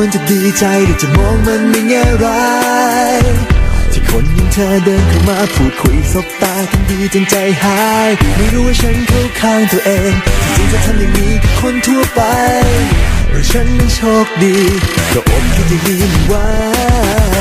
ควรจะดีใจหรือจะมองมันในแง่ร้ายที่คนอย่างเธอเดินเข้ามาพูดคุยสบตากันดีจนใจหาย ไม่รู้ว่าฉันเข้าข้างตัวเองที่จริงจะทำอย่างนี้กับคนทั่วไปหรือฉันนั้นโชคดีก็อดที่จะยิ้มไว้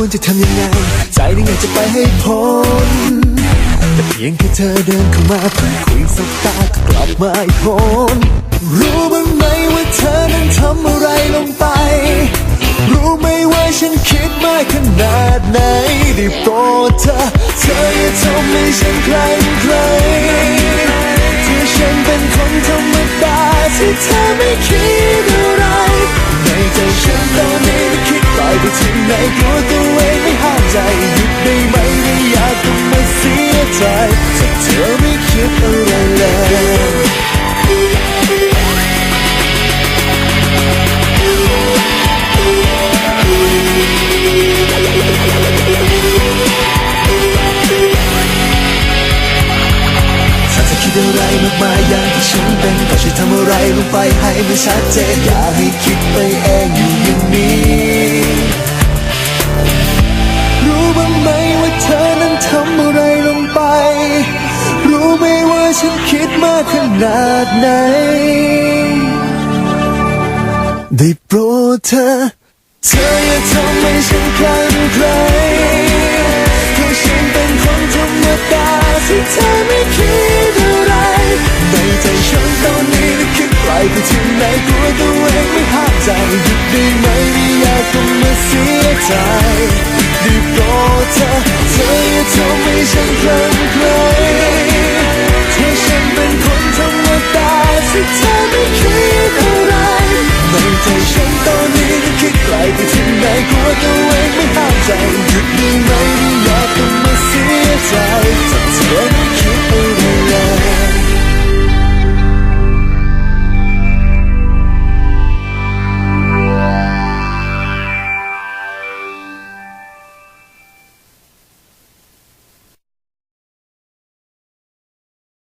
ควรจะทำยังไง ใจนึงอยากจะไปให้พ้นแต่เพียงแค่เธอเดินเข้ามาพูดคุยสบตาก็กลับมาอีกคนรู้บ้างไหมว่าเธอนั้นทำอะไรลงไป รู้ไหมว่าฉันคิดมากขนาดไหนได้โปรดเธอ เธออย่าทำให้ฉันใคล้ อะไรลงไปให้มันชัดเจนอย่าให้คิดไปเองอยู่อย่างนี้ รู้บ้างไหมว่าเธอนั้นทำอะไรลงไป รู้ไหมว่าฉันคิดมากขนาดไหน ได้โปรดเธอ เธออย่าทำให้ฉันคลั่งไคล้เพราะฉันเป็นคนธรรมดาที่เธอไม่คิด ใจหยุดได้ไหมไม่อยากต้องมาเสียใจได้โปร